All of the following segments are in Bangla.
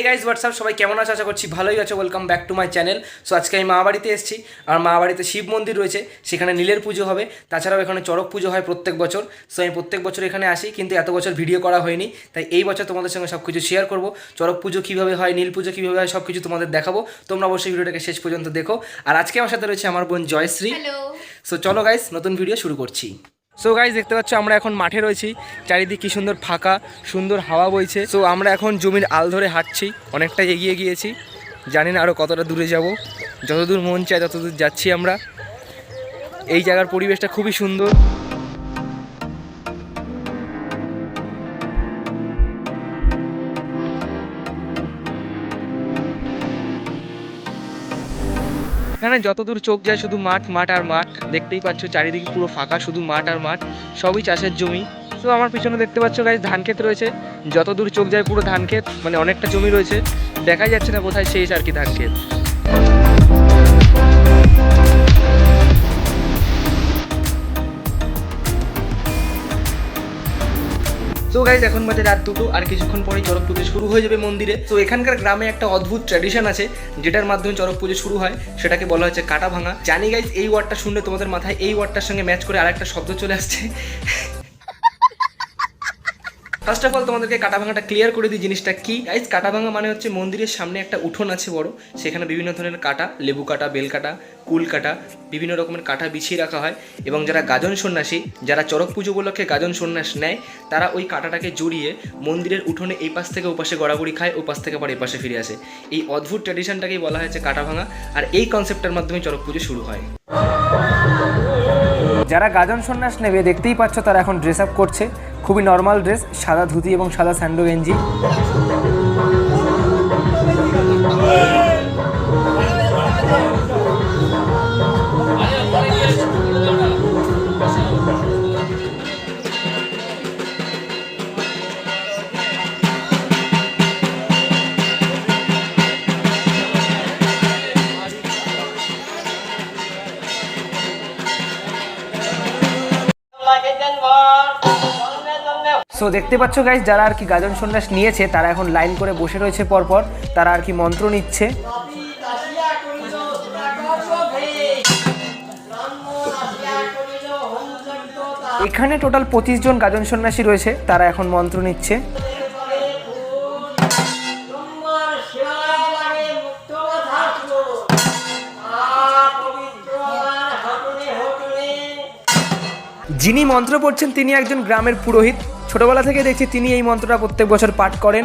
হে গাইজ হোয়াটসঅ্যাপ সবাই কেমন আছো? আশা করছি ভালোই আছো। Welcome back to my channel so আজকে আমি মা বাড়িতে এসেছি। আর মা বাড়িতে শিব মন্দির রয়েছে। সেখানে নীলের পুজো হবে। তাছাড়াও এখানে চড়ক পুজো হয় প্রত্যেক বছর। সো আমি প্রত্যেক বছর এখানে আসি কিন্তু এত বছর ভিডিও করা হয়নি। তাই এই বছর তোমাদের সঙ্গে সব কিছু শেয়ার করব। চড়ক পুজো কীভাবে হয় নীল পুজো কীভাবে হয় সব কিছু তোমাদের দেখাবো। তোমরা অবশ্যই ভিডিওটাকে শেষ পর্যন্ত দেখো। আর আজকে আমার সাথে রয়েছে আমার বোন জয়শ্রী। সো চলো গাইস নতুন ভিডিও শুরু করছি। সো গাইজ দেখতে পাচ্ছ, আমরা এখন মাঠে রয়েছি। চারিদিক কি সুন্দর ফাঁকা, সুন্দর হাওয়া বইছে। সো আমরা এখন জমির আল ধরে হাঁটছি অনেকটা এগিয়ে গিয়েছি। জানি না আরও কতটা দূরে যাব। যতদূর মন চায় ততদূর যাচ্ছি আমরা। এই জায়গার পরিবেশটা খুবই সুন্দর। এখানে যতদূর চোখ যায় শুধু মাঠ মাঠ আর মাঠ। দেখতেই পাচ্ছ চারিদিকে পুরো ফাঁকা, শুধু মাঠ আর মাঠ। সবই চাষের জমি। তো আমার পিছনে দেখতে পাচ্ছ গাছ ধান ক্ষেত রয়েছে। যতদূর চোখ যায় পুরো ধান ক্ষেত মানে অনেকটা জমি রয়েছে। দেখাই যাচ্ছে না কোথায় শেষ আর কি ধান ক্ষেত। তো গাইজ এখন বাজে রাত দুটো, আর কিছুক্ষণ পরেই চড়ক পুজো শুরু হয়ে যাবে মন্দিরে। তো এখানকার গ্রামে একটা অদ্ভুত ট্র্যাডিশন আছে, যেটার মাধ্যমে চড়ক পুজো শুরু হয়। সেটাকে বলা হচ্ছে কাটা ভাঙা জানি গাইজ এই ওয়ার্ডটা শুনলে তোমাদের মাথায় এই ওয়ার্ডটার সঙ্গে ম্যাচ করে আরেকটা শব্দ চলে আসছে। ফার্স্ট অফ অল তোমাদেরকে কাটা ভাঙাটা ক্লিয়ার করে দিই জিনিসটা কি। গাইজ কাটা ভাঙা মানে হচ্ছে মন্দিরের সামনে একটা উঠোন আছে বড়। সেখানে বিভিন্ন ধরনের কাটা, লেবু কাটা, বেল কাটা, কুল কাটা, বিভিন্ন রকমের কাঠা বিছিয়ে রাখা হয়। এবং যারা গাজন সন্ন্যাসী, যারা চড়ক পুজো উপলক্ষে গাজন সন্ন্যাস নেয়, তারা ওই কাটাটাকে জড়িয়ে মন্দিরের উঠোনে এই পাশ থেকে ওপাশে গড়াগড়ি খায় ও পাশ থেকে আবার এপাশে ফিরে আসে। এই অদ্ভুত ট্র্যাডিশনটাকেই বলা হয়েছে কাটা ভাঙা আর এই কনসেপ্টের মাধ্যমে চড়ক পুজো শুরু হয়। যারা গাজন সন্ন্যাস নেবে, দেখতেই পাচ্ছ তারা এখন ড্রেস আপ করছে। খুবই নর্মাল ড্রেস সাদা ধুতি এবং সাদা স্যান্ডো গেঞ্জি। দেখতে পাচ্ছ গাইজ যারা আর কি গাজন সন্ন্যাস নিয়েছে, তারা এখন লাইন করে বসে রয়েছে পরপর, তারা আর কি মন্ত্র নিচ্ছে। এখানে টোটাল পঁচিশ জন গাজন সন্ন্যাসী রয়েছে, তারা এখন মন্ত্র নিচ্ছে। যিনি মন্ত্র পড়ছেন, তিনি একজন গ্রামের পুরোহিত। ছোটবেলা থেকে দেখছি তিনি এই মন্ত্রটা প্রত্যেক বছর পাঠ করেন।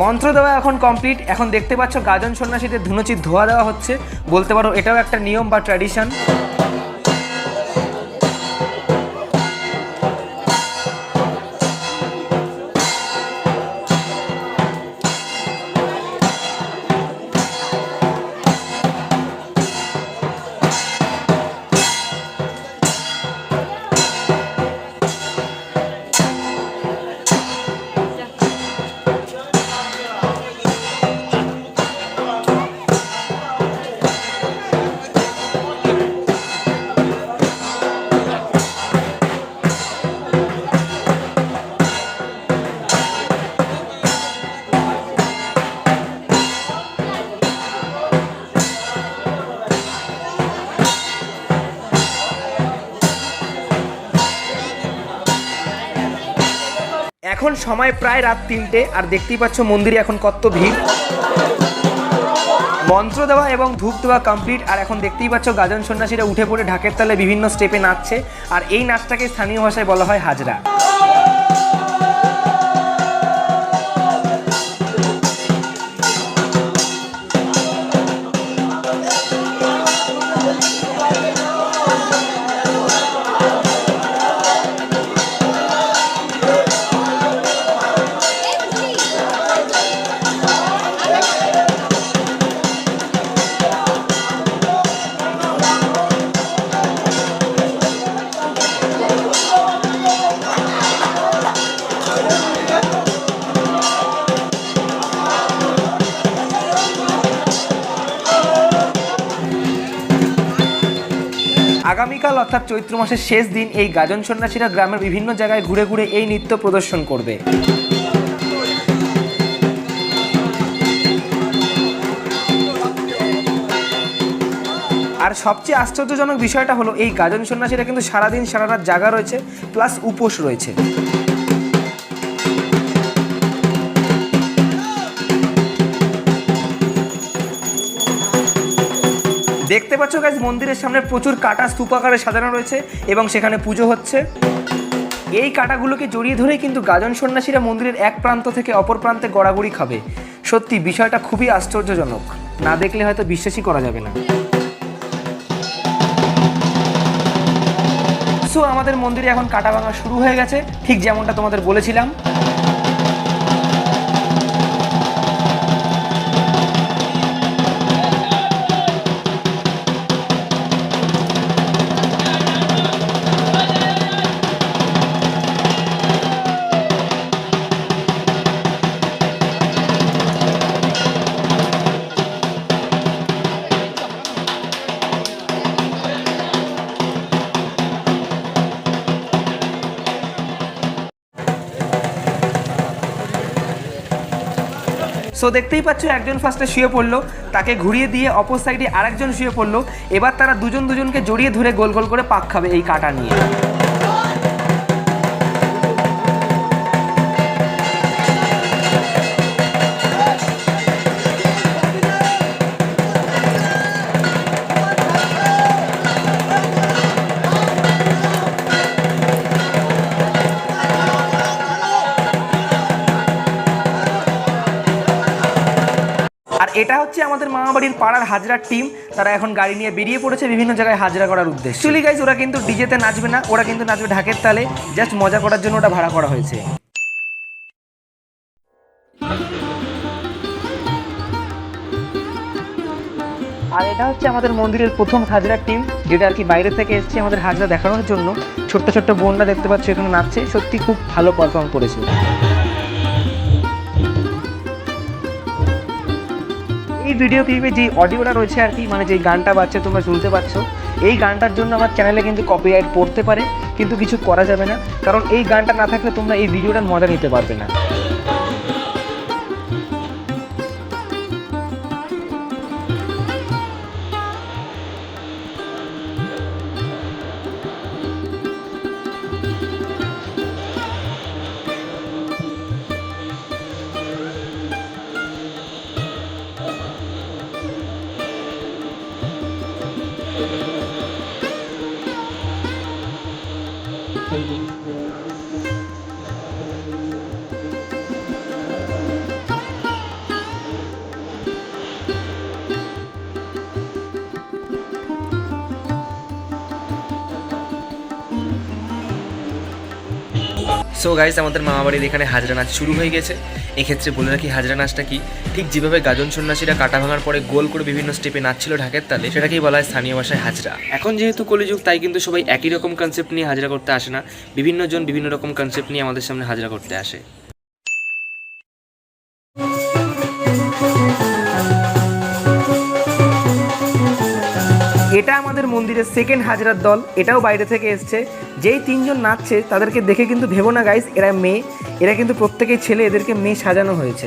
মন্ত্র দেওয়া এখন কমপ্লিট এখন দেখতে পাচ্ছ গাজন সন্ন্যাসীদের ধুনুচির ধোয়া দেওয়া হচ্ছে। বলতে পারো এটাও একটা নিয়ম বা ট্র্যাডিশন এখন সময় প্রায় রাত তিনটে, আর দেখতেই পাচ্ছ মন্দিরে এখন কত ভিড়। মন্ত্র দেওয়া এবং ধূপ দেওয়া কমপ্লিট আর এখন দেখতেই পাচ্ছ গাজন সন্ন্যাসীরা উঠে পড়ে ঢাকের তালে বিভিন্ন স্টেপে নাচছে, আর এই নাচটাকে স্থানীয় ভাষায় বলা হয় হাজরা। চৈত্র মাসের শেষ দিন এই গাজন সন্ন্যাসীরা গ্রামের বিভিন্ন জায়গায় ঘুরে ঘুরে এই নৃত্য প্রদর্শন করবে। আর সবচেয়ে আশ্চর্যজনক বিষয়টা হলো, এই গাজন সন্ন্যাসীরা কিন্তু সারাদিন সারা রাত জাগা রয়েছে প্লাস উপোস রয়েছে। দেখতে পাচ্ছ গাছ মন্দিরের সামনে প্রচুর কাটা স্তূপাকারে সাজানো রয়েছে এবং সেখানে পুজো হচ্ছে। এই কাটাগুলোকে জড়িয়ে ধরেই কিন্তু গাজন সন্ন্যাসীরা মন্দিরের এক প্রান্ত থেকে অপর প্রান্তে গড়াগড়ি খাবে। সত্যি, বিষয়টা খুবই আশ্চর্যজনক। না দেখলে হয়তো বিশ্বাসই করা যাবে না। সো আমাদের মন্দিরে এখন কাটা ভাঙা শুরু হয়ে গেছে। ঠিক যেমনটা তোমাদের বলেছিলাম। দেখতেই পাচ্ছ, একজন ফার্স্টে শুয়ে পড়ল, তাকে ঘুরিয়ে দিয়ে অপর সাইডে আরেকজন শুয়ে পড়ল। এবার তারা দুজন দুজনকে জড়িয়ে ধরে গোল গোল করে পাক খাবে এই কাটা নিয়ে। এটা হচ্ছে আমাদের মামাবাড়ির পাড়ার হাজরার টিম তারা এখন গাড়ি নিয়ে বেরিয়ে পড়েছে বিভিন্ন জায়গায় হাজরা করার উদ্দেশ্যে। চুলি গাইজ ওরা কিন্তু ডিজেতে নাচবে না, ওরা কিন্তু নাচবে ঢাকের তালে। জাস্ট মজা করার জন্য ওটা ভাড়া করা হয়েছে। আর এটা হচ্ছে আমাদের মন্দিরের প্রথম হাজরার টিম যেটা আর কি বাইরে থেকে এসছে আমাদের হাজরা দেখানোর জন্য। ছোট্ট ছোট্ট বোনরা দেখতে পাচ্ছ এখানে নাচছে, সত্যি খুব ভালো পারফর্ম করেছে। এই ভিডিও ক্লিপে যে অডিওটা রয়েছে আর কি মানে যে গানটা বাজছে, তোমরা শুনতে পাচ্ছ, এই গানটার জন্য আমার চ্যানেলে কিন্তু কপিরাইট পড়তে পারে, কিন্তু কিছু করা যাবে না। কারণ এই গানটা না থাকলে তোমরা এই ভিডিওটার মজা নিতে পারবে না। সো গাইস আমাদের মামাবাড়ির এখানে হাজরা নাচ শুরু হয়ে গেছে। এক্ষেত্রে বলে রাখি, হাজরা নাচটা কি? ঠিক যেভাবে গাজন সন্ন্যাসীরা কাটা ভাঙার পরে গোল করে বিভিন্ন স্টেপে নাচছিল ঢাকের তালে, সেটাকেই বলা হয় স্থানীয় ভাষায় হাজরা। এখন যেহেতু কলিযুগ, তাই কিন্তু সবাই একই রকম কনসেপ্ট নিয়ে হাজরা করতে আসে না। বিভিন্ন জন বিভিন্ন রকম কনসেপ্ট নিয়ে আমাদের সামনে হাজরা করতে আসে। এটা মন্দিরের সেকেন্ড হাজরার দল, এটাও বাইরে থেকে এসছে। যেই তিনজন নাচছে, তাদেরকে দেখে কিন্তু ভেবো না গাইস এরা মেয়ে। এরা কিন্তু প্রত্যেকেই ছেলে, এদেরকে মেয়ে সাজানো হয়েছে।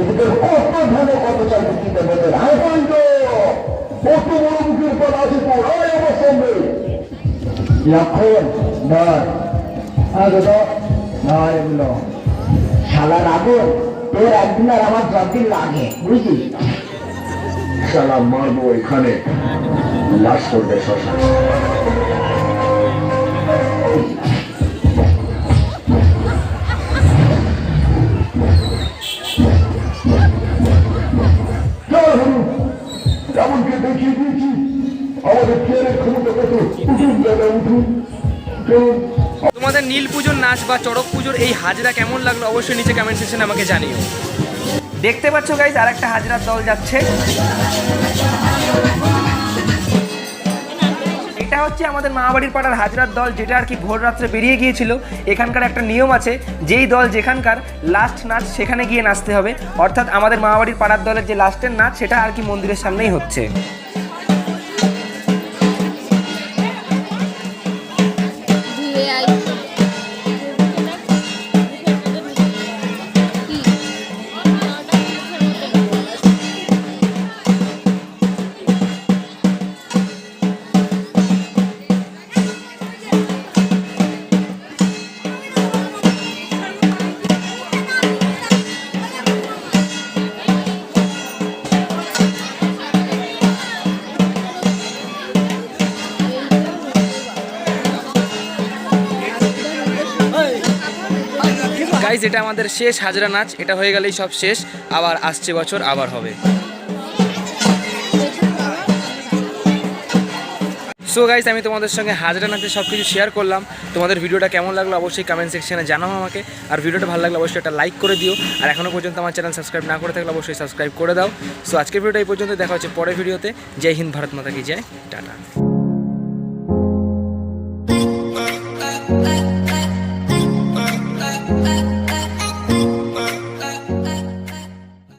এদিকে কত ধানে কত চাল বিক্রিতে বলতে হাই কত বড় মুখের পর আছে তোর আয় আমার সঙ্গে। লক্ষণ এগুলো। শালার আগুন তোর একদিন আর আমার যতদিন লাগে বুঝলি? শালা মারবো এখানে। লাশ করবে শ্মশান দেখিয়ে দিয়েছি আমাদের চেয়ারের ক্ষমতা কত? উঠুন দাদা উঠুন। চলুন। তোমাদের নীল পুজোর নাচ বা চড়ক পুজোর এই হাজরা কেমন লাগল অবশ্যই নিচে কমেন্ট সেকশনে আমাকে জানিও। দেখতে পাচ্ছ গাইজ আর একটা হাজরার দল যাচ্ছে। হচ্ছে আমাদের মামাবাড়ির পাড়ার হাজরার দল, যেটা আর কি ভোর রাত্রে বেরিয়ে গিয়েছিল। এখানকার একটা নিয়ম আছে, যেই দল যেখানকার লাস্ট নাচ সেখানে গিয়ে নাচতে হবে। অর্থাৎ আমাদের মামাবাড়ির পাড়ার দলের যে লাস্টের নাচ, সেটা আর কি মন্দিরের সামনেই হচ্ছে। আমাদের শেষ হাজরা নাচ, এটা হয়ে গেলেই সব শেষ, আবার আসছে বছর, আবার হবে। সো গাইজ আমি তোমাদের সঙ্গে হাজরা নাচে সব কিছু শেয়ার করলাম। তোমাদের ভিডিওটা কেমন লাগল অবশ্যই কমেন্ট সেকশানে জানাও আমাকে। আর ভিডিওটা ভালো লাগলে অবশ্যই একটা লাইক করে দিও। আর এখনও পর্যন্ত আমার চ্যানেল সাবস্ক্রাইব না করে থাকলে অবশ্যই সাবস্ক্রাইব করে দাও। সো আজকের ভিডিওটা এই পর্যন্ত দেখা হচ্ছে পরের ভিডিওতে। জয় হিন্দ, ভারত মাতা কি জয়। টাটা।